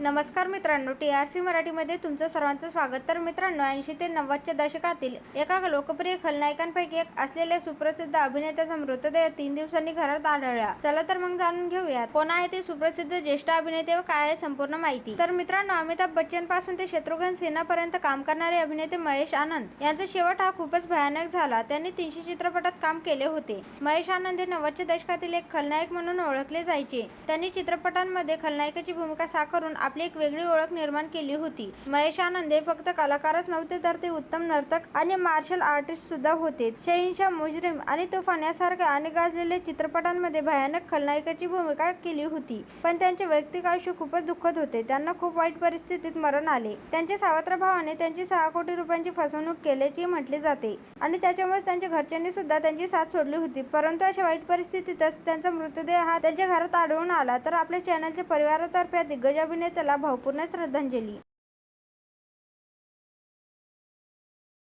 नमस्कार मित्रांनो T R C मराठीमध्ये तुमचं सर्वांचं स्वागत. तर मित्रांनो ऐंशी ते नव्वदच्या दशकातील एका लोकप्रिय खलनायकांपैकी एक असलेल्या सुप्रसिद्ध अभिनेत्याचा मृतदेह तीन दिवसांनी घरात आढळला. चला तर मग जाणून घेऊयात कोण आहे ते सुप्रसिद्ध ज्येष्ठ अभिनेते व काय आहे संपूर्ण माहिती? तर मित्रांनो अमिताभ बच्चनपासून ते शत्रुघ्न सिन्हापर्यंत काम करणारे अभिनेते महेश आनंद. यांचा शेवट हा खूपच भयानक झाला. त्यांनी तीनशे चित्रपटात काम केले होते. महेश आनंद हे नव्वदच्या दशकातील एक खलनायक म्हणून ओळखले जायचे. त्यांनी चित्रपटांमध्ये खलनायकाची भूमिका साकारून आपली एक वेगळी ओळख निर्माण केली होती. महेश आनंदे फक्त कलाकारच नव्हते तर ते उत्तम नर्तक आणि मार्शल आर्टिस्ट सुद्धा होते. शहीनशाह मुजरिम आणि तुफान यासारख्या अनेक गाजलेल्या चित्रपटांमध्ये भयानक खलनायकाची भूमिका केली होती. पण त्यांचे वैयक्तिक आयुष्य खूपच दुःखद होते. त्यांना खूप वाईट परिस्थितीत मरण आले. त्यांच्या सावत्र भावाने त्यांची सहा कोटी रुपयांची फसवणूक केल्याचे म्हटले जाते. आणि त्याच्यामुळे त्यांच्या घरच्यांनी सुद्धा त्यांची साथ सोडली होती. परंतु अशा वाईट परिस्थितीतच त्यांचा मृतदेह हा त्यांच्या घरात आढळून आला. तर आपल्या चॅनलच्या परिवारातर्फे दिग्गज अभिनेते त्याला भावपूर्ण श्रद्धांजली.